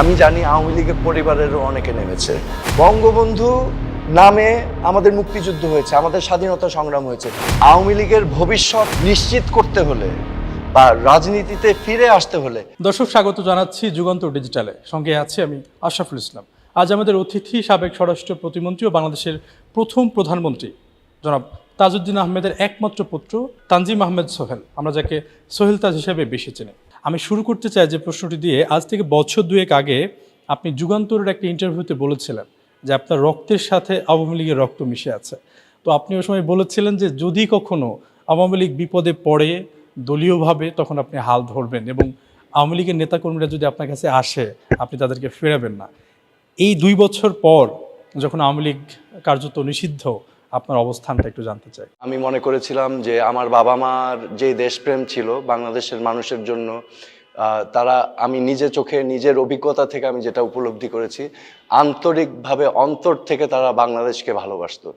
আমি জানি আওয়ামী লীগের পরিবারেরও অনেকে নেমেছে। বঙ্গবন্ধু নামে আমাদের মুক্তিযুদ্ধ হয়েছে, আমাদের স্বাধীনতা সংগ্রাম হয়েছে। আওয়ামী লীগের ভবিষ্যৎ নিশ্চিত করতে হলে বা রাজনীতিতে ফিরে আসতে হলে। দর্শক, স্বাগত জানাচ্ছি যুগান্তর ডিজিটালে। সঙ্গে আছি আমি আশরাফুল ইসলাম। আজ আমাদের অতিথি, সাবেক স্বরাষ্ট্র প্রতিমন্ত্রী ও বাংলাদেশের প্রথম প্রধানমন্ত্রী, জনাব তাজউদ্দিন আহমেদের একমাত্র পুত্র তানজিম আহমেদ সোহেল। আমরা যাকে সোহেল তাজ হিসেবে বেশি চিনি। আমি শুরু করতে চাই যে প্রশ্নটি দিয়ে, আজ থেকে বছর দুয়েক আগে আপনি যুগান্তরের একটা ইন্টারভিউতে বলেছিলেন যে আপনার রক্তের সাথে আওয়ামী লীগের রক্ত মিশে আছে। তো আপনি ওই সময় বলেছিলেন যে যদি কখনো আওয়ামী লীগ বিপদে পড়ে দলীয়ভাবে, তখন আপনি হাল ধরবেন এবং আওয়ামী লীগের নেতাকর্মীরা যদি আপনার কাছে আসে, আপনি তাদেরকে ফেরাবেন না। এই দুই বছর পর যখন আওয়ামী লীগ কার্যত নিষিদ্ধ আপনার অবস্থানটা একটু জানতে চাই। আমি মনে করেছিলাম যে আমার বাবা মার যে দেশপ্রেম ছিল বাংলাদেশের মানুষের জন্য তারা আমি নিজে চোখে নিজের অভিজ্ঞতা থেকে আমি যেটা উপলব্ধি করেছি, আন্তরিকভাবে অন্তর থেকে তারা বাংলাদেশকে ভালোবাসতো।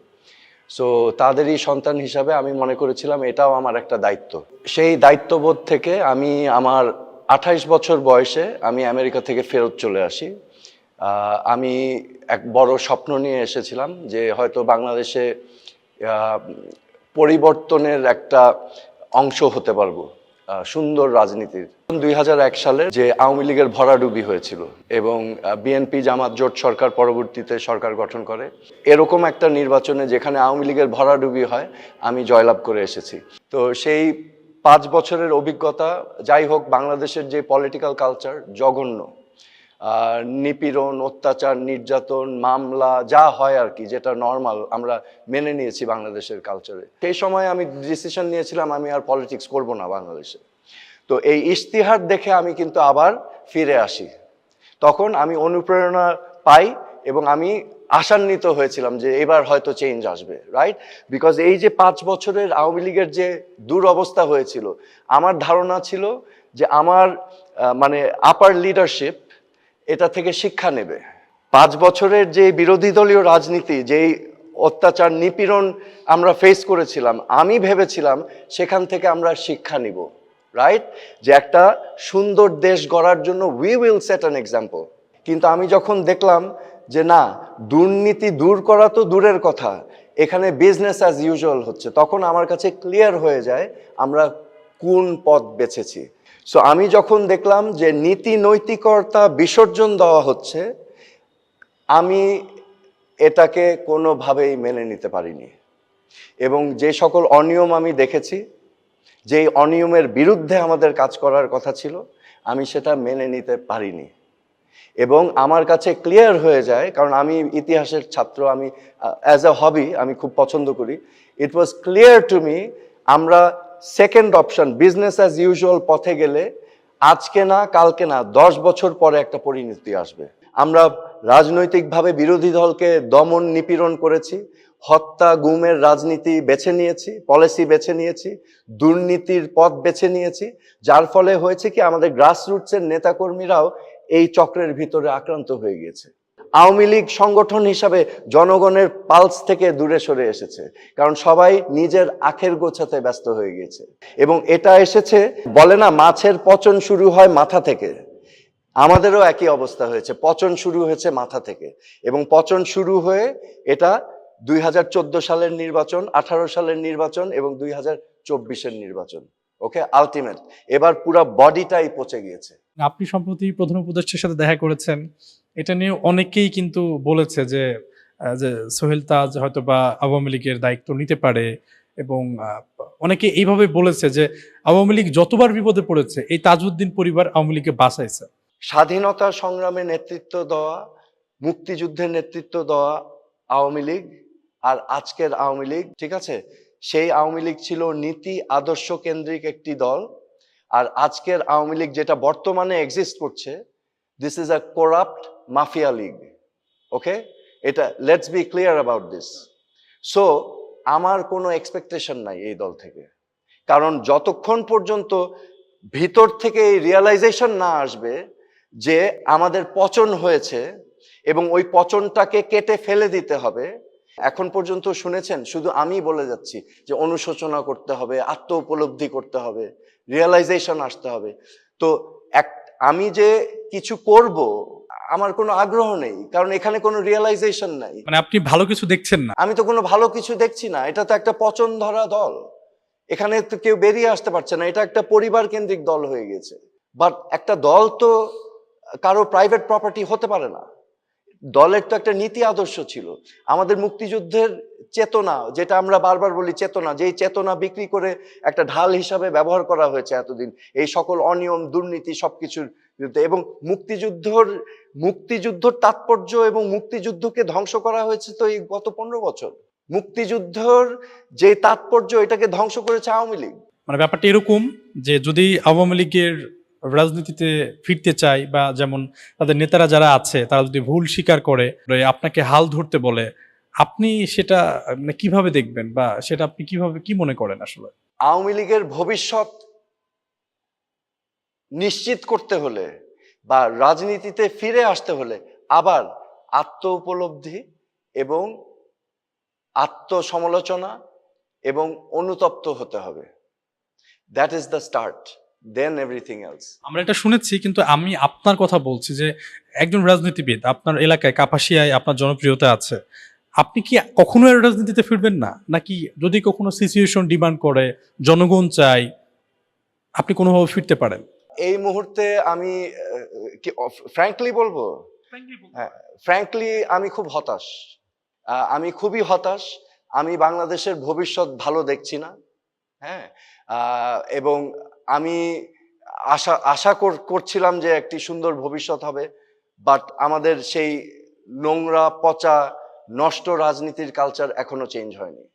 সো তাদেরই সন্তান হিসাবে আমি মনে করেছিলাম এটাও আমার একটা দায়িত্ব। সেই দায়িত্ববোধ থেকে আমি আমার আঠাইশ বছর বয়সে আমি আমেরিকা থেকে ফেরত চলে আসি। আমি এক বড় স্বপ্ন নিয়ে এসেছিলাম যে হয়তো বাংলাদেশে পরিবর্তনের একটা অংশ হতে পারব সুন্দর রাজনীতির। দুই হাজার এক সালে যে আওয়ামী লীগের ভরাডুবি হয়েছিল এবং বিএনপি জামাত জোট সরকার পরবর্তীতে সরকার গঠন করে, এরকম একটা নির্বাচনে যেখানে আওয়ামী লীগের ভরাডুবি হয়, আমি জয়লাভ করে এসেছি। তো সেই পাঁচ বছরের অভিজ্ঞতা, যাই হোক বাংলাদেশের যে পলিটিক্যাল কালচার জঘন্য নিপীড়ন, অত্যাচার, নির্যাতন, মামলা, যা হয় আর কি, যেটা নর্মাল আমরা মেনে নিয়েছি বাংলাদেশের কালচারে সেই সময় আমি ডিসিশন নিয়েছিলাম, আমি আর পলিটিক্স করব না বাংলাদেশে। তো এই ইশতিহার দেখে আমি কিন্তু আবার ফিরে আসি। তখন আমি অনুপ্রেরণা পাই এবং আমি আশান্বিত হয়েছিলাম যে এবার হয়তো চেঞ্জ আসবে রাইট বিকজ এই যে পাঁচ বছরের আওয়ামী লীগের যে দুরবস্থা হয়েছিল, আমার ধারণা ছিল যে আমার মানে আপার লিডারশিপ এটা থেকে শিক্ষা নেবে। পাঁচ বছরের যে বিরোধী দলীয় রাজনীতি, যেই অত্যাচার নিপীড়ন আমরা ফেস করেছিলাম, আমি ভেবেছিলাম সেখান থেকে আমরা শিক্ষা নিব রাইট যে একটা সুন্দর দেশ গড়ার জন্য we will set an example কিন্তু আমি যখন দেখলাম যে না, দুর্নীতি দূর করা তো দূরের কথা, এখানে বিজনেস অ্যাজ ইউজুয়াল হচ্ছে, তখন আমার কাছে ক্লিয়ার হয়ে যায় আমরা কোন পথ বেছেছি। সো আমি যখন দেখলাম যে নীতি নৈতিকতা বিসর্জন দেওয়া হচ্ছে, আমি এটাকে কোনোভাবেই মেনে নিতে পারিনি। এবং যে সকল অনিয়ম আমি দেখেছি, যেই অনিয়মের বিরুদ্ধে আমাদের কাজ করার কথা ছিল, আমি সেটা মেনে নিতে পারিনি। এবং আমার কাছে ক্লিয়ার হয়ে যায়, কারণ আমি ইতিহাসের ছাত্র, আমি অ্যাজ আ হবি আমি খুব পছন্দ করি। It was clear to me আমরা second option business as usual পথে গেলে আজকে না, কালকে না, দশ বছর পরে একটা পরিণতি আসবে। আমরা রাজনৈতিকভাবে বিরোধী দলকে দমন নিপীড়ন করেছি, হত্যা, গুমের রাজনীতি বেছে নিয়েছি পলিসি বেছে নিয়েছি, দুর্নীতির পথ বেছে নিয়েছি, যার ফলে হয়েছে কি, আমাদের গ্রাসরুটসের নেতাকর্মীরাও এই চক্রের ভিতরে আক্রান্ত হয়ে গিয়েছে। আওয়ামী লীগ সংগঠন হিসাবে জনগণের পালস থেকে দূরে সরে এসেছে, কারণ সবাই নিজের আখের গোছাতে ব্যস্ত হয়ে গিয়েছে। এবং এটা এসেছে, বলে না, মাছের পচন শুরু হয় মাথা থেকে। আমাদেরও একই অবস্থা হয়েছে, পচন শুরু হয়েছে মাথা থেকে। এবং পচন শুরু হয়ে এটা দুই হাজার চোদ্দ সালের নির্বাচন, আঠারো সালের নির্বাচন এবং দুই হাজার চব্বিশের নির্বাচন। ওকে আলটিমেট এবার পুরো বডিটাই পচে গিয়েছে। আপনি সম্প্রতি প্রধান উপদেষ্টার সাথে দেখা করেছেন। এটা নিয়ে অনেকেই কিন্তু বলেছে যে যে সোহেল তাজ হয়তো বা আওয়ামী লীগের দায়িত্ব নিতে পারে এবং অনেকে এইভাবে বলেছে যে আওয়ামী লীগ যতবার বিপদে পড়েছে, এই তাজউদ্দিন পরিবার আওয়ামী লীগকে বাঁচাইছে। স্বাধীনতা সংগ্রামে নেতৃত্ব দেওয়া মুক্তিযুদ্ধের নেতৃত্ব দেওয়া আওয়ামী লীগ আর আজকের আওয়ামী লীগ, ঠিক আছে? সেই আওয়ামী লীগ ছিল নীতি আদর্শ কেন্দ্রিক একটি দল আর আজকের আওয়ামী লীগ যেটা বর্তমানে এক্সিস্ট করছে this is a corrupt mafia league, okay? এটা let's be clear about this so আমার কোনো এক্সপেকটেশন নাই এই দল থেকে। কারণ যতক্ষণ পর্যন্ত ভিতর থেকে এই রিয়েলাইজেশন না আসবে যে আমাদের পচন হয়েছে এবং ওই পচনটাকে কেটে ফেলে দিতে হবে, এখন পর্যন্ত শুনেছেন, শুধু আমি বলে যাচ্ছি যে অনুশোচনা করতে হবে আত্ম উপলব্ধি করতে হবে রিয়েলাইজেশন আসতে হবে। তো এক, আমি যে কিছু করব আমার কোনো আগ্রহ নেই কারণ এখানে কোনো রিয়েলাইজেশন নাই। মানে আপনি ভালো কিছু দেখছেন না। আমি তো কোনো ভালো কিছু দেখছি না এটা তো একটা পচন ধরা দল। এখানে তো কেউ বেরিয়ে আসতে পারছে না এটা একটা পরিবার কেন্দ্রিক দল হয়ে গেছে। বাট একটা দল তো কারও প্রাইভেট প্রপার্টি হতে পারে না। দলের তো একটা নীতি আদর্শ ছিল। আমাদের মুক্তিযুদ্ধের চেতনা, যেটা আমরা বারবার বলি চেতনা, যেই চেতনা বিক্রি করে একটা ঢাল হিসাবে ব্যবহার করা হয়েছে এতদিন, এই সকল অনিয়ম, দুর্নীতি সবকিছুর বিরুদ্ধে। এবং মুক্তিযুদ্ধর মুক্তিযুদ্ধর তাৎপর্য এবং মুক্তিযুদ্ধকে ধ্বংস করা হয়েছে তো এই গত পনেরো বছর। মুক্তিযুদ্ধর যে তাৎপর্য, এটাকে ধ্বংস করেছে আওয়ামী লীগ। মানে ব্যাপারটা এরকম যে যদি আওয়ামী লীগের রাজনীতিতে ফিরতে চায় বা যেমন তাদের নেতারা যারা আছে, তারা যদি ভুল স্বীকার করে আপনাকে হাল ধরতে বলে, আপনি সেটা মানে কীভাবে দেখবেন বা সেটা আপনি কীভাবে, কি মনে করেন আসলে? আওয়ামী লীগের ভবিষ্যৎ নিশ্চিত করতে হলে বা রাজনীতিতে ফিরে আসতে হলে আবার আত্ম উপলব্ধি এবং আত্মসমালোচনা এবং অনুতপ্ত হতে হবে। That is the start then everything else আমরা এটা শুনেছি কিন্তু আমি আপনার কথা বলছি যে একজন রাজনীতিবিদ আপনার এলাকায় কাপাসিয়ায় আপনার জনপ্রিয়তা আছে। আপনি কি কখনো রাজনীতিতে ফিরবেন না? নাকি যদি কখনো সিচুয়েশন ডিমান্ড করে জনগণ চাই আপনি কোনোভাবে ফিরতে পারেন? এই মুহূর্তে আমি ফ্র্যাঙ্কলি বলব? হ্যাঁ ফ্র্যাঙ্কলি আমি খুব হতাশ। আমি খুবই হতাশ। আমি বাংলাদেশের ভবিষ্যৎ ভালো দেখছি না। হ্যাঁ এবং আমি আশা আশা কর- করছিলাম যে একটি সুন্দর ভবিষ্যৎ হবে বাট আমাদের সেই নোংরা, পচা, নষ্ট রাজনীতির কালচার এখনও চেঞ্জ হয়নি।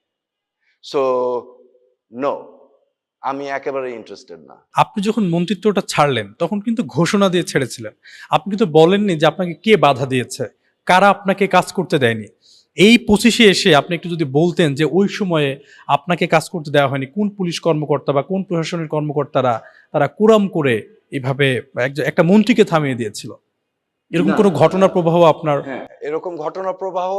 সো নো আমি একেবারে ইন্টারেস্টেড না। আপনি যখন মন্ত্রিত্বটা ছাড়লেন, তখন কিন্তু ঘোষণা দিয়ে ছেড়েছিলেন। আপনি কিন্তু বলেননি যে আপনাকে কে বাধা দিয়েছে, কারা আপনাকে কাজ করতে দেয়নি। এই পঁচিশে এসে আপনি একটু যদি বলতেন যে ওই সময়ে আপনাকে কাজ করতে দেওয়া হয়নি কোন পুলিশ কর্মকর্তা বা কোন প্রশাসনের কর্মকর্তারা তারা কুরাম করে এভাবে একটা মন্ত্রীকে থামিয়ে দিয়েছিল? এরকম। কোনো ঘটনার প্রবাহ আপনার? হ্যাঁ এরকম ঘটনা প্রবাহ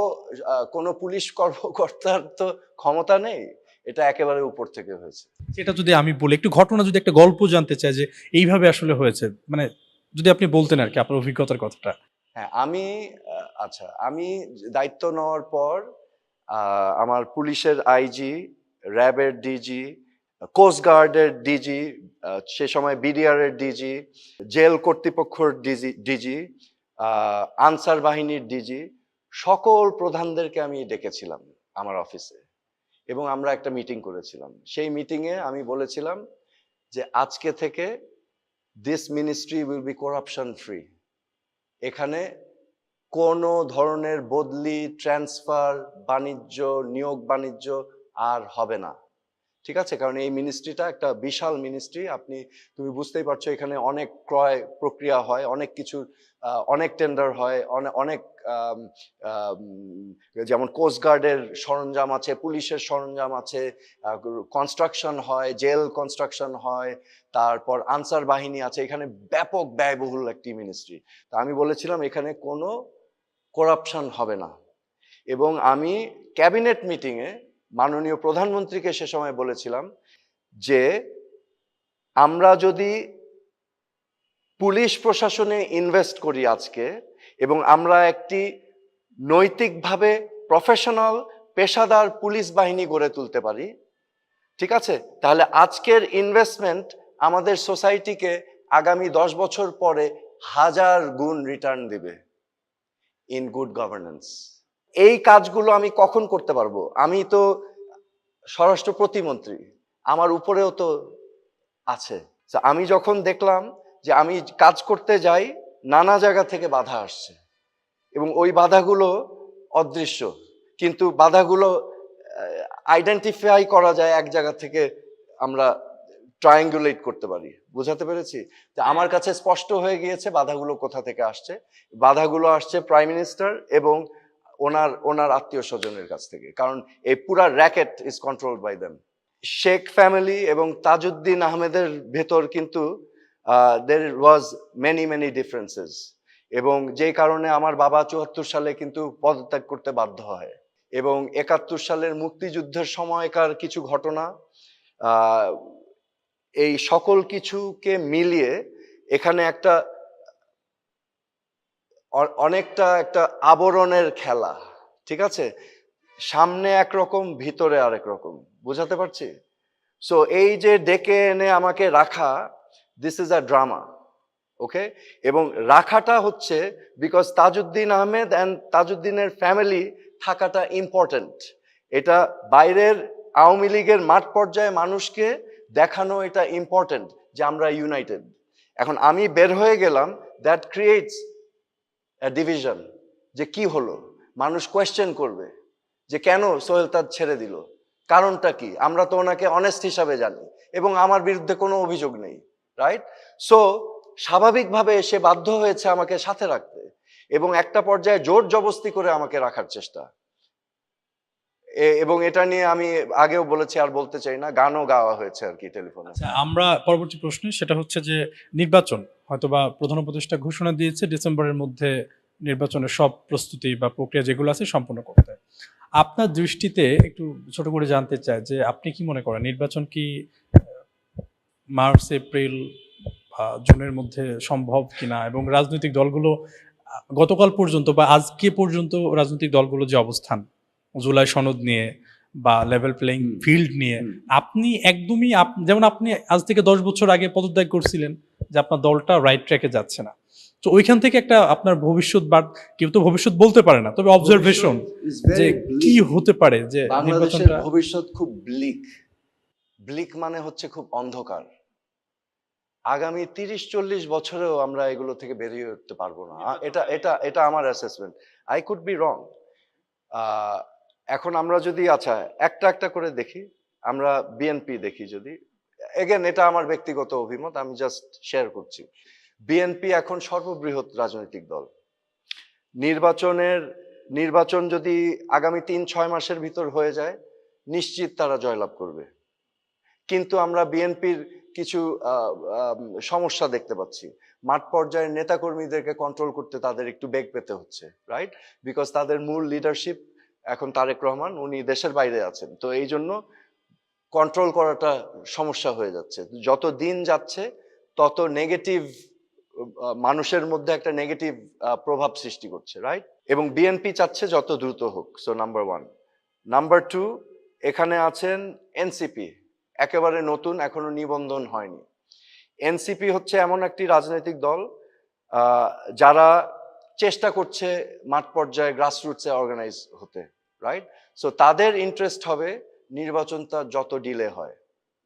কোনো পুলিশ কর্মকর্তার তো ক্ষমতা নেই এটা একেবারে উপর থেকে হয়েছে। সেটা যদি আমি বলি একটু ঘটনা যদি একটা গল্প জানতে চাই যে এইভাবে আসলে হয়েছে মানে যদি আপনি বলতেন আর কি আপনার অভিজ্ঞতার কথাটা। হ্যাঁ আমি আচ্ছা আমি দায়িত্ব নেওয়ার পর আমার পুলিশের আইজি, র্যাবের ডিজি কোস্টগার্ডের ডিজি সে সময় বিডিআর এর ডিজি, জেল কর্তৃপক্ষের ডিজি ডিজি আনসার বাহিনীর ডিজি, সকল প্রধানদেরকে আমি ডেকেছিলাম আমার অফিসে এবং আমরা একটা মিটিং করেছিলাম। সেই মিটিংয়ে আমি বলেছিলাম যে আজকে থেকে this ministry will be corruption free এখানে কোনো ধরনের বদলি ট্রান্সফার বাণিজ্য নিয়োগ বাণিজ্য আর হবে না। ঠিক আছে? কারণ এই মিনিস্ট্রিটা একটা বিশাল মিনিস্ট্রি আপনি তুমি বুঝতেই পারছ এখানে অনেক ক্রয় প্রক্রিয়া হয় অনেক কিছু আহ, অনেক টেন্ডার হয় অনেক যেমন কোস্টগার্ডের সরঞ্জাম আছে, পুলিশের সরঞ্জাম আছে কনস্ট্রাকশন হয় জেল কনস্ট্রাকশন হয়, তারপর আনসার বাহিনী আছে, এখানে ব্যাপক ব্যয়বহুল একটি মিনিস্ট্রি তা আমি বলেছিলাম, এখানে কোনো করাপশন হবে না। এবং আমি ক্যাবিনেট মিটিংয়ে মাননীয় প্রধানমন্ত্রীকে সে সময় বলেছিলাম যে, আমরা যদি পুলিশ প্রশাসনে ইনভেস্ট করি আজকে এবং আমরা একটি নৈতিকভাবে প্রফেশনাল পেশাদার পুলিশ বাহিনী গড়ে তুলতে পারি। ঠিক আছে? তাহলে আজকের ইনভেস্টমেন্ট আমাদের সোসাইটিকে আগামী দশ বছর পরে হাজার গুণ রিটার্ন দিবে ইন গুড গভর্নেন্স এই কাজগুলো আমি কখন করতে পারব? আমি তো স্বরাষ্ট্র প্রতিমন্ত্রী। আমার উপরেও তো আছে। আমি যখন দেখলাম যে আমি কাজ করতে যাই, নানা জায়গা থেকে বাধা আসছে। এবং ওই বাধাগুলো অদৃশ্য। কিন্তু বাধাগুলো আইডেন্টিফাই করা যায় এক জায়গা থেকে আমরা ট্রায়াঙ্গুলেট করতে পারি। বুঝাতে পেরেছি? যে আমার কাছে স্পষ্ট হয়ে গিয়েছে বাধাগুলো কোথা থেকে আসছে। বাধাগুলো আসছে প্রাইম মিনিস্টার এবং ওনার ওনার আত্মীয় স্বজনের কাছ থেকে। কারণ এই পুরা racket is control by them Sheikh family এবং তাজউদ্দিন আহমেদের ভেতর কিন্তু there was many many differences এবং যেই কারণে আমার বাবা চুয়াত্তর সালে কিন্তু পদত্যাগ করতে বাধ্য হয়। এবং একাত্তর সালের মুক্তিযুদ্ধের সময়কার কিছু ঘটনা এই সকল কিছুকে মিলিয়ে এখানে একটা অনেকটা একটা আবরণের খেলা, ঠিক আছে? সামনে একরকম, ভিতরে আরেক রকম, বুঝাতে পারছি? সো এই যে ডেকে এনে আমাকে রাখা this is a drama okay এবং রাখাটা হচ্ছে বিকজ তাজউদ্দিন আহমেদ অ্যান্ড তাজউদ্দিনের ফ্যামিলি থাকাটা ইম্পর্ট্যান্ট এটা বাইরের আওয়ামী লীগের মাঠ পর্যায়ে মানুষকে দেখানো এটা ইম্পর্ট্যান্ট যে আমরা ইউনাইটেড এখন আমি বের হয়ে গেলাম দ্যাট ক্রিয়েটস ডিভিশন যে কি হলো? মানুষ কোয়েশ্চেন করবে যে কেন সোহেল তাজ ছেড়ে দিল? কারণটা কি? আমরা তো ওনাকে অনেস্ট হিসাবে জানি এবং আমার বিরুদ্ধে কোনো অভিযোগ নেই। রাইট সো স্বাভাবিকভাবে সে বাধ্য হয়েছে আমাকে সাথে রাখতে এবং একটা পর্যায়ে জোর জবস্তি করে আমাকে রাখার চেষ্টা। এবং এটা নিয়ে আমি আগেও বলেছি, আর বলতে চাই না, গানও গাওয়া হয়েছে আর কি টেলিফোনে। আচ্ছা আমরা পরবর্তী প্রশ্নে, সেটা হচ্ছে যে নির্বাচন, হয়তোবা প্রধান উপদেষ্টা ঘোষণা দিয়েছে ডিসেম্বরের মধ্যে নির্বাচনের সব প্রস্তুতি বা প্রক্রিয়া যেগুলো আছে সম্পূর্ণ করতে। আপনার দৃষ্টিতে একটু ছোট করে জানতে চাই যে আপনি কি মনে করেন, নির্বাচন কি মার্চ এপ্রিল বা জুনের মধ্যে সম্ভব কিনা এবং রাজনৈতিক দলগুলো গতকাল পর্যন্ত বা আজকে পর্যন্ত রাজনৈতিক দলগুলো যে অবস্থান জুলাই সনদ নিয়ে বা লেভেল প্লেইং ফিল্ড নিয়ে আপনি একদমই যেমন আপনি আজ থেকে দশ বছর আগে পদত্যাগ করছিলেন যে আপনার দলটা রাইট ট্র্যাকে যাচ্ছে না। তো ওইখান থেকে একটা আপনার ভবিষ্যৎ বা কেউ তো ভবিষ্যৎ বলতে পারে না তবে অবজারভেশন যে কি হতে পারে যে ভবিষ্যৎ খুব ব্লিক ব্লিক মানে হচ্ছে খুব অন্ধকার। আগামী তিরিশ চল্লিশ বছরেও আমরা এগুলো থেকে বেরিয়ে উঠতে পারব না। এটা এটা এটা আমার assessment I could be wrong এখন আমরা যদি আচ্ছা একটা একটা করে দেখি আমরা বিএনপি দেখি যদি। এগেন এটা আমার ব্যক্তিগত অভিমত আমি জাস্ট শেয়ার করছি। বিএনপি এখন সর্ববৃহৎ রাজনৈতিক দল। নির্বাচনের নির্বাচন যদি আগামী তিন ছয় মাসের ভিতর হয়ে যায় নিশ্চিত তারা জয়লাভ করবে। কিন্তু আমরা বিএনপির কিছু সমস্যা দেখতে পাচ্ছি। মাঠ পর্যায়ের নেতাকর্মীদেরকে কন্ট্রোল করতে তাদের একটু বেগ পেতে হচ্ছে রাইট বিকজ তাদের মূল লিডারশিপ এখন তারেক রহমান, উনি দেশের বাইরে আছেন। তো এই জন্য কন্ট্রোল করাটা সমস্যা হয়ে যাচ্ছে। যত দিন যাচ্ছে, তত নেগেটিভ মানুষের মধ্যে একটা নেগেটিভ প্রভাব সৃষ্টি করছে রাইট এবং বিএনপি চাচ্ছে যত দ্রুত হোক so number one number two এখানে আছেন এনসিপি একেবারে নতুন, এখনও নিবন্ধন হয়নি। এনসিপি হচ্ছে এমন একটি রাজনৈতিক দল যারা চেষ্টা করছে মাঠ পর্যায়ে গ্রাসরুটসে অর্গানাইজ হতে রাইট সো তাদের ইন্টারেস্ট হবে নির্বাচনটা যত ডিলে হয়।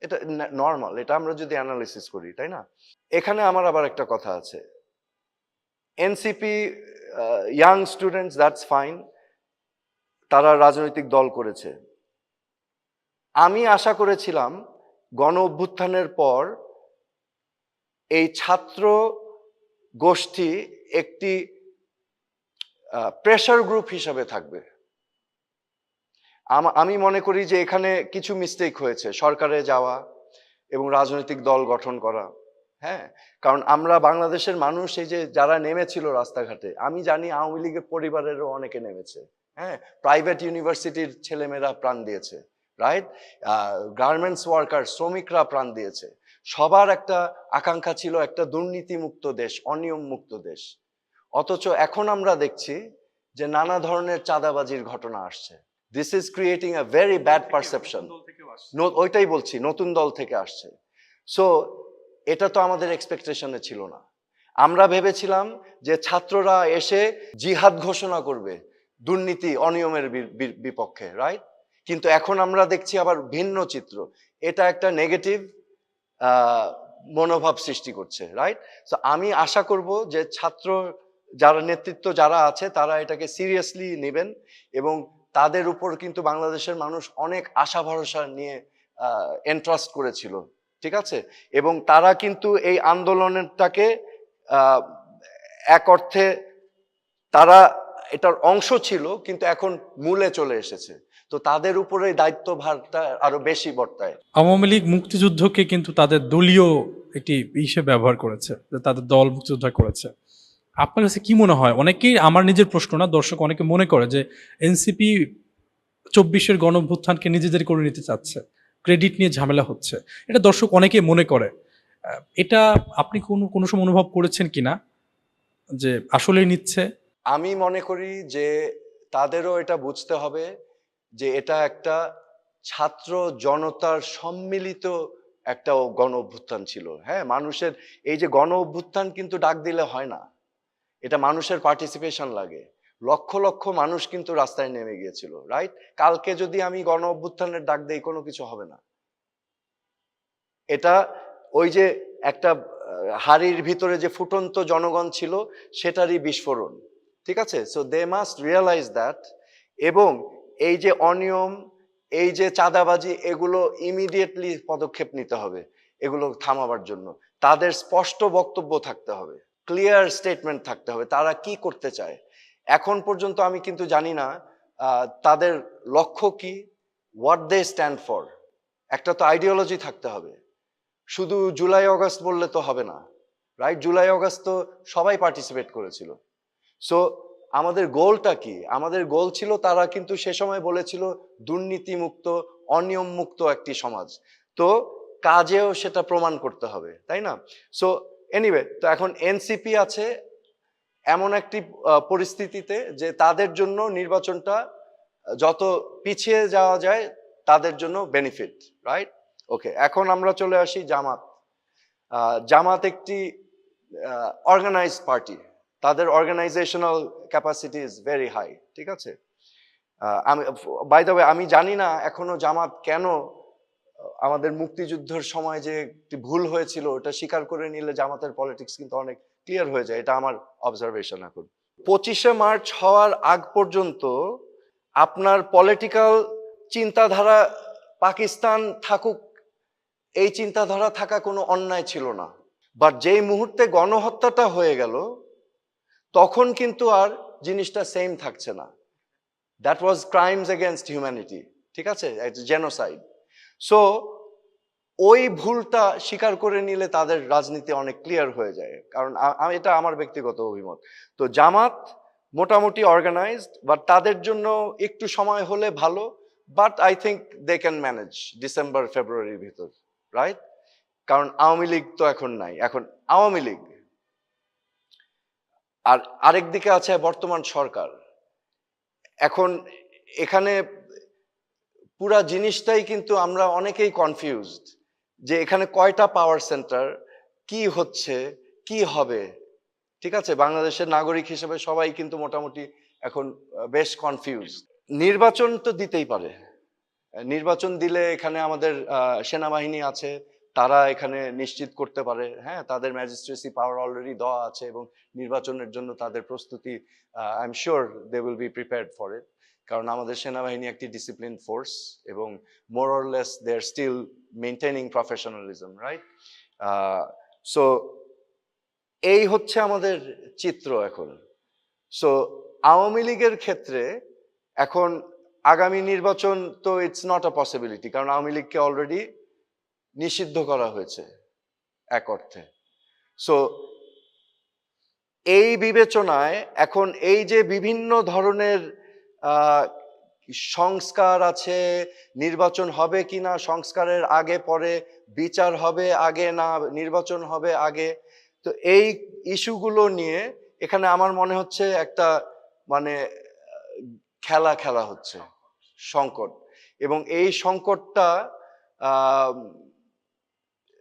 এটা নর্মাল এটা আমরা যদি অ্যানালিসিস করি, তাই না? এখানে আমার আবার একটা কথা আছে। NCP young students that's fine তারা রাজনৈতিক দল করেছে। আমি আশা করেছিলাম গণ অভ্যুত্থানের পর এই ছাত্র গোষ্ঠী একটি প্রেশার গ্রুপ হিসাবে থাকবে। আম- মনে করি যে এখানে কিছু মিস্টেক হয়েছে, সরকারে যাওয়া এবং রাজনৈতিক দল গঠন করা হ্যাঁ? কারণ আমরা বাংলাদেশের মানুষ, এই যে যারা নেমেছিল রাস্তাঘাটে, আমি জানি আওয়ামী লীগের পরিবারেরও অনেকে নেমেছে হ্যাঁ? প্রাইভেট ইউনিভার্সিটির ছেলেমেয়েরা প্রাণ দিয়েছে। রাইট গার্মেন্টস ওয়ার্কার শ্রমিকরা প্রাণ দিয়েছে। সবার একটা আকাঙ্ক্ষা ছিল একটা দুর্নীতিমুক্ত দেশ অনিয়ম মুক্ত দেশ। অথচ এখন আমরা দেখছি যে নানা ধরনের চাঁদাবাজির ঘটনা আসছে। This is creating a very bad perception ওইটাই বলছি নতুন দল থেকে আসছে। সো এটা তো আমাদের এক্সপেকটেশনে ছিল না। আমরা ভেবেছিলাম যে ছাত্ররা এসে জিহাদ ঘোষণা করবে দুর্নীতি অনিয়মের বিপক্ষে রাইট কিন্তু এখন আমরা দেখছি আবার ভিন্ন চিত্র। এটা একটা নেগেটিভ মনোভাব সৃষ্টি করছে রাইট তো আমি আশা করব যে ছাত্র যারা, নেতৃত্ব যারা আছে, তারা এটাকে সিরিয়াসলি নেবেন এবং তাদের উপর কিন্তু বাংলাদেশের মানুষ অনেক আশা ভরসা নিয়ে এন্ট্রাস্ট করেছিল, ঠিক আছে? এবং তারা কিন্তু এই আন্দোলনটাকে এক অর্থে তারা এটার অংশ ছিল, কিন্তু এখন মূলে চলে এসেছে। তো তাদের উপরে দায়িত্বভারটা আরও বেশি বর্তায়। আওয়ামী লীগ মুক্তিযুদ্ধকে কিন্তু তাদের দলীয় একটি হিসেবে ব্যবহার করেছে যে তাদের দল মুক্তিযোদ্ধা করেছে। আপনার কাছে কি মনে হয়? অনেকেই আমার নিজের প্রশ্ন না দর্শক অনেকে মনে করে যে এনসিপি চব্বিশের গণভ্যুত্থানকে নিজেদের করে নিতে চাচ্ছে ক্রেডিট নিয়ে ঝামেলা হচ্ছে। এটা দর্শক অনেকে মনে করে। এটা আপনি কোনো কোনো সময় অনুভব করেছেন কিনা? যে আসলেই নিচ্ছে? আমি মনে করি যে তাদেরও এটা বুঝতে হবে। যে এটা একটা ছাত্র জনতার সম্মিলিত একটা গণ অভ্যুত্থান ছিল। হ্যাঁ মানুষের এই যে গণ অভ্যুত্থান কিন্তু ডাক দিলে হয় না। এটা মানুষের পার্টিসিপেশন লাগে। লক্ষ লক্ষ মানুষ কিন্তু রাস্তায় নেমে গিয়েছিল রাইট কালকে যদি আমি গণ অভ্যুত্থানের ডাক দেই, কোনো কিছু হবে না। এটা ওই যে একটা হাড়ির ভিতরে যে ফুটন্ত জনগণ ছিল, সেটারই বিস্ফোরণ। ঠিক আছে? So they must realise that এবং এই যে অনিয়ম, এই যে চাঁদাবাজি, এগুলো ইমিডিয়েটলি পদক্ষেপ নিতে হবে, এগুলো থামাবার জন্য। তাদের স্পষ্ট বক্তব্য থাকতে হবে ক্লিয়ার স্টেটমেন্ট থাকতে হবে, তারা কি করতে চায়। এখন পর্যন্ত আমি কিন্তু জানি না তাদের লক্ষ্য কি হোয়াট দে স্ট্যান্ড ফর একটা তো আইডিওলজি থাকতে হবে। শুধু জুলাই অগস্ট বললে তো হবে না রাইট জুলাই অগস্ট তো সবাই পার্টিসিপেট করেছিল। সো আমাদের গোলটা কি? আমাদের গোল ছিল তারা কিন্তু সে সময় বলেছিল দুর্নীতিমুক্ত অনিয়ম মুক্ত একটি সমাজ। তো কাজেও সেটা প্রমাণ করতে হবে, তাই না? সো এনিওয়ে তো এখন এনসিপি আছে এমন একটি পরিস্থিতিতে যে তাদের জন্য নির্বাচনটা যত পিছিয়ে যাওয়া যায় তাদের জন্য বেনিফিট রাইট ওকে এখন আমরা চলে আসি জামাত। জামাত একটি অর্গানাইজ পার্টি তাদের organisational capacity is very high ঠিক আছে? আমি বাই দ্য আমি জানি না এখনও জামাত কেন আমাদের মুক্তিযুদ্ধের সময় যে একটি ভুল হয়েছিল, ওটা স্বীকার করে নিলে জামাতের পলিটিক্স কিন্তু অনেক ক্লিয়ার হয়ে যায়, এটা আমার অবজারভেশন এখন। পঁচিশে মার্চ হওয়ার আগ পর্যন্ত আপনার পলিটিক্যাল চিন্তাধারা পাকিস্তান থাকুক, এই চিন্তাধারা থাকা কোনো অন্যায় ছিল না। বাট যেই মুহূর্তে গণহত্যাটা হয়ে গেল তখন কিন্তু আর জিনিসটা সেম থাকছে না। That was crimes against humanity ঠিক আছে? জেনোসাইড সো ওই ভুলটা স্বীকার করে নিলে তাদের রাজনীতি অনেক ক্লিয়ার হয়ে যায়। কারণ এটা আমার ব্যক্তিগত অভিমত। তো জামাত মোটামুটি অর্গানাইজড বাট তাদের জন্য একটু সময় হলে ভালো but I think they can manage December ফেব্রুয়ারির ভিতর রাইট কারণ আওয়ামী লীগ তো এখন নাই। এখন আওয়ামী লীগ আর আরেক দিকে আছে বর্তমান সরকার। এখন এখানে পুরা জিনিসটাই কিন্তু আমরা অনেকেই কনফিউজড যে এখানে কয়টা পাওয়ার সেন্টার কি হচ্ছে, কি হবে? ঠিক আছে? বাংলাদেশের নাগরিক হিসেবে সবাই কিন্তু মোটামুটি এখন বেশ কনফিউজ নির্বাচন তো দিতেই পারে। নির্বাচন দিলে এখানে আমাদের সেনাবাহিনী আছে তারা এখানে নিশ্চিত করতে পারে। হ্যাঁ তাদের ম্যাজিস্ট্রেসি পাওয়ার অলরেডি দেওয়া আছে এবং নির্বাচনের জন্য তাদের প্রস্তুতি I'm sure they will be prepared for it কারণ আমাদের সেনাবাহিনী একটি ডিসিপ্লিন ফোর্স এবং more or less they are still maintaining professionalism right so এই হচ্ছে আমাদের চিত্র এখন। সো আওয়ামী লীগের ক্ষেত্রে এখন আগামী নির্বাচন তো ইটস নট আ পসিবিলিটি কারণ আওয়ামী লীগকে অলরেডি নিষিদ্ধ করা হয়েছে এক অর্থে। সো এই বিবেচনায় এখন এই যে বিভিন্ন ধরনের সংস্কার আছে, নির্বাচন হবে কিনা সংস্কারের আগে পরে, বিচার হবে আগে না, নির্বাচন হবে আগে, তো এই ইস্যুগুলো নিয়ে এখানে আমার মনে হচ্ছে একটা মানে খেলা খেলা হচ্ছে, সংকট। এবং এই সংকটটা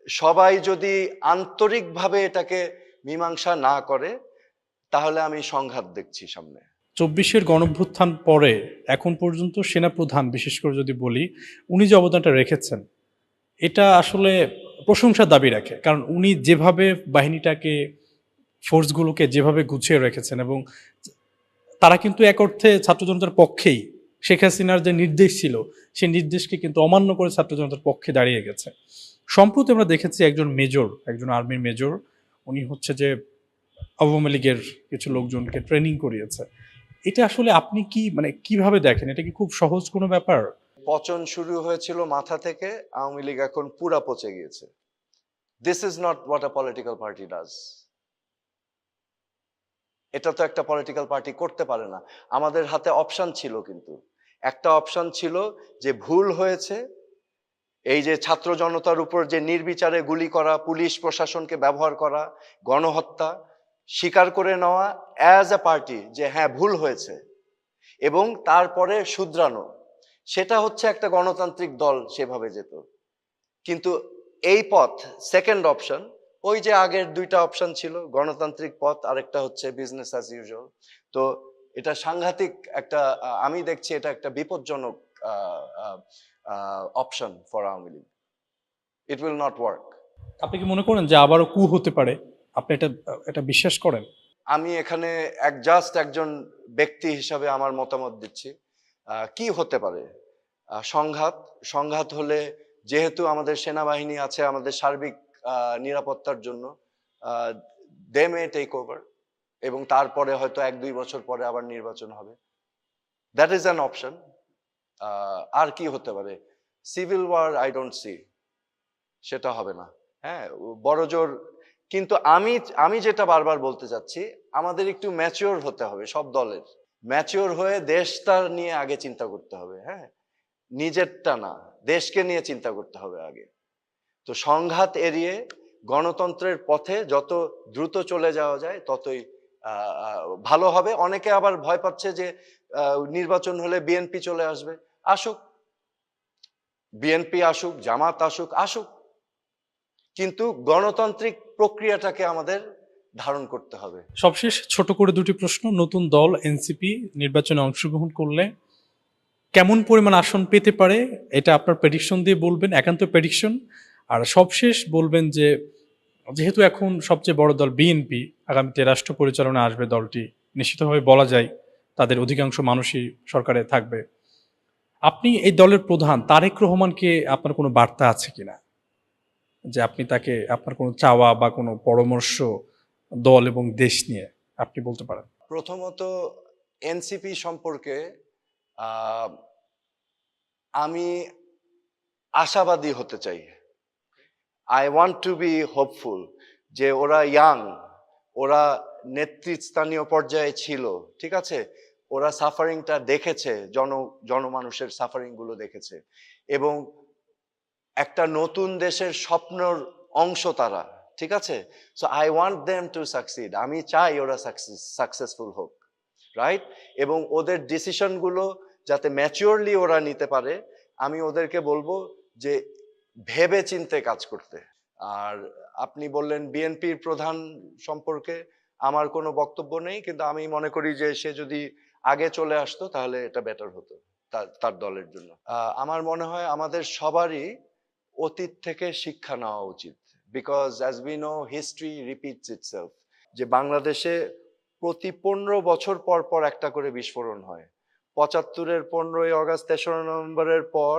সবাই যদি আন্তরিকভাবে এটাকে মীমাংসা না করে, তাহলে আমি সংঘাত দেখছি সামনে। চব্বিশের গণভ্যুত্থান পরে, এখন পর্যন্ত সেনাপ্রধান, বিশেষ করে যদি বলি, উনি যে অবদানটা রেখেছেন, এটা আসলে প্রশংসার দাবি রাখে। কারণ উনি যেভাবে বাহিনীটাকে, ফোর্সগুলোকে যেভাবে গুছিয়ে রেখেছেন এবং তারা কিন্তু এক অর্থে ছাত্র জনতার পক্ষেই, শেখ হাসিনার যে নির্দেশ ছিল, সেই নির্দেশকে কিন্তু অমান্য করে ছাত্র জনতার পক্ষে দাঁড়িয়ে গেছে। সম্প্রতি আমরা দেখেছি একজন মেজর, একজন আর্মির মেজর, উনি হচ্ছে যে আওয়ামী লীগের কিছু লোকজনকে ট্রেনিং করিয়েছে। এটা আসলে আপনি কি মানে কীভাবে দেখেন? এটা কি খুব সহজ কোনো ব্যাপার? পচন শুরু হয়েছিল মাথা থেকে, আওয়ামী লীগ এখন পুরা পচে গিয়েছে। This is not what a political party does এটা তো একটা পলিটিক্যাল পার্টি করতে পারে না। আমাদের হাতে অপশন ছিল কিন্তু। একটা অপশন ছিল যে ভুল হয়েছে এই যে ছাত্র জনতার উপর যে নির্বিচারে গুলি করা, পুলিশ প্রশাসনকে ব্যবহার করা, গণহত্যা স্বীকার করে নেওয়া অ্যাজ আ পার্টি যে হ্যাঁ ভুল হয়েছে এবং তারপরে শুধরানো, সেটা হচ্ছে একটা গণতান্ত্রিক দল সেভাবে যেত। কিন্তু এই পথ সেকেন্ড অপশন ওই যে আগের দুইটা অপশন ছিল, গণতান্ত্রিক পথ, আরেকটা হচ্ছে বিজনেস অ্যাজ ইউজুয়াল তো এটা সাংঘাতিক একটা, আমি দেখছি এটা একটা বিপজ্জনক option for Awami League it will not work আপনি কি মনে করেন যে আবারও কু হতে পারে? আপনি এটা এটা বিশ্বাস করেন? আমি এখানে এক জাস্ট একজন ব্যক্তি হিসাবে আমার মতামত দিচ্ছি। কি হতে পারে? সংঘাত সংঘাত হলে যেহেতু আমাদের সেনাবাহিনী আছে আমাদের সার্বিক আহ, নিরাপত্তার জন্য দে মে টেক ওভার এবং তারপরে হয়তো এক দুই বছর পরে আবার নির্বাচন হবে। দ্যাট ইজ অ্যান অপশন আর কি হতে পারে? Civil war I don't see সেটা হবে না। হ্যাঁ বড় জোর। কিন্তু আমি আমি যেটা বারবার বলতে চাচ্ছি, আমাদের একটু ম্যাচিওর হতে হবে সব দলের। ম্যাচিওর হয়ে দেশটা নিয়ে আগে চিন্তা করতে হবে হ্যাঁ? নিজেরটা না, দেশকে নিয়ে চিন্তা করতে হবে আগে। তো সংঘাত এড়িয়ে গণতন্ত্রের পথে যত দ্রুত চলে যাওয়া যায়, ততই ভালো হবে। অনেকে আবার ভয় পাচ্ছে যে নির্বাচন হলে বিএনপি চলে আসবে। আসুক বিএনপি আসুক, জামাত আসুক আসুক। কিন্তু গণতান্ত্রিক প্রক্রিয়াটাকে আমাদের ধারণ করতে হবে। সবশেষ ছোট করে দুটি প্রশ্ন। নতুন দল এনসিপি নির্বাচনে অংশগ্রহণ করলে কেমন পরিমাণ আসন পেতে পারে, এটা আপনার প্রেডিকশন দিয়ে বলবেন, একান্ত প্রেডিকশন আর সবশেষ বলবেন যে, যেহেতু এখন সবচেয়ে বড় দল বিএনপি আগামীতে রাষ্ট্র পরিচালনা আসবে দলটি, নিশ্চিতভাবে বলা যায়। তাদের অধিকাংশ মানুষই সরকারে থাকবে। আপনি এই দলের প্রধান তারেক রহমানকে আপনার কোনো বার্তা আছে কিনা যে আপনি তাকে আপনার কোনো চাওয়া বা কোনো পরামর্শ দল এবং দেশ নিয়ে আপনি বলতে পারেন। প্রথমত এনসিপি সম্পর্কে আমি আশাবাদী হতে চাই। I want to be hopeful যে ওরা ইয়াং ওরা নেতৃস্থানীয় পর্যায়ে ছিল, ঠিক আছে? ওরা সাফারিংটা দেখেছে, জন, জনমানুষের সাফারিংগুলো দেখেছে। এবং একটা নতুন দেশের স্বপ্নর অংশ তারা, ঠিক আছে? So I want them to succeed আমি চাই ওরা সাকসেস সাকসেসফুল হোক রাইট এবং ওদের ডিসিশনগুলো যাতে ম্যাচিওরলি ওরা নিতে পারে, আমি ওদেরকে বলব যে ভেবে চিন্তে কাজ করতে। আর আপনি বললেন বিএনপির প্রধান সম্পর্কে, আমার কোনো বক্তব্য নেই, কিন্তু আমি মনে করি যে সে যদি আগে চলে আসতো, তাহলে এটা বেটার হতো তার দলের জন্য। আমার মনে হয় আমাদের সবারই অতীত থেকে শিক্ষা নেওয়া উচিত। Because as we know history repeats itself যে বাংলাদেশে প্রতি পনেরো বছর পর পর একটা করে বিস্ফোরণ হয়। পঁচাত্তরের পনেরোই আগস্ট তেসরা নভেম্বরের পর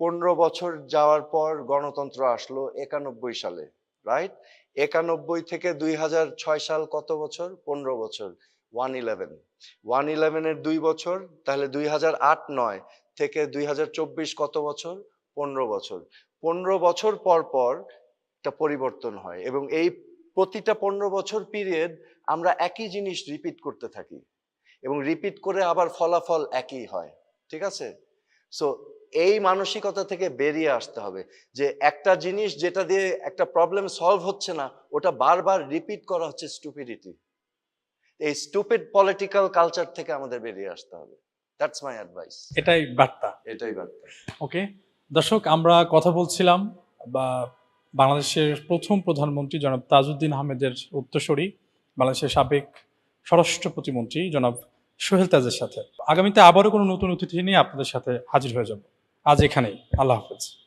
পনেরো বছর যাওয়ার পর গণতন্ত্র আসলো একানব্বই সালে রাইট একানব্বই থেকে দুই হাজার ছয় সাল কত বছর? পনেরো বছর। ওয়ান ইলেভেন ওয়ান ইলেভেনের দুই বছর, তাহলে দুই হাজার আট নয় থেকে দুই হাজার চব্বিশ কত বছর? পনেরো বছর। পনেরো বছর পর পর একটা পরিবর্তন হয় এবং এই প্রতিটা পনেরো বছর পিরিয়ড আমরা একই জিনিস রিপিট করতে থাকি এবং রিপিট করে আবার ফলাফল একই হয়। ঠিক আছে? সো এই মানসিকতা থেকে বেরিয়ে আসতে হবে যে একটা জিনিস যেটা দিয়ে একটা প্রবলেম সলভ হচ্ছে না, ওটা বারবার রিপিট করা হচ্ছে স্টুপিডিটি এই স্টুপিড পলিটিক্যাল কালচার থেকে আমাদের বেরিয়ে আসতে হবে। দ্যাটস মাই অ্যাডভাইস এটাই বার্তা। এটাই বার্তা। ওকে? দর্শক আমরা কথা বলছিলাম বা বাংলাদেশের প্রথম প্রধানমন্ত্রী জনাব তাজউদ্দিন আহমেদের উত্তরসূরি বাংলাদেশের সাবেক স্বরাষ্ট্র প্রতিমন্ত্রী জনাব সোহেল তাজের সাথে। আগামীতে আবারও কোনো নতুন অতিথি নিয়ে আপনাদের সাথে হাজির হয়ে যাব। আজ এখানেই আল্লাহ হাফেজ।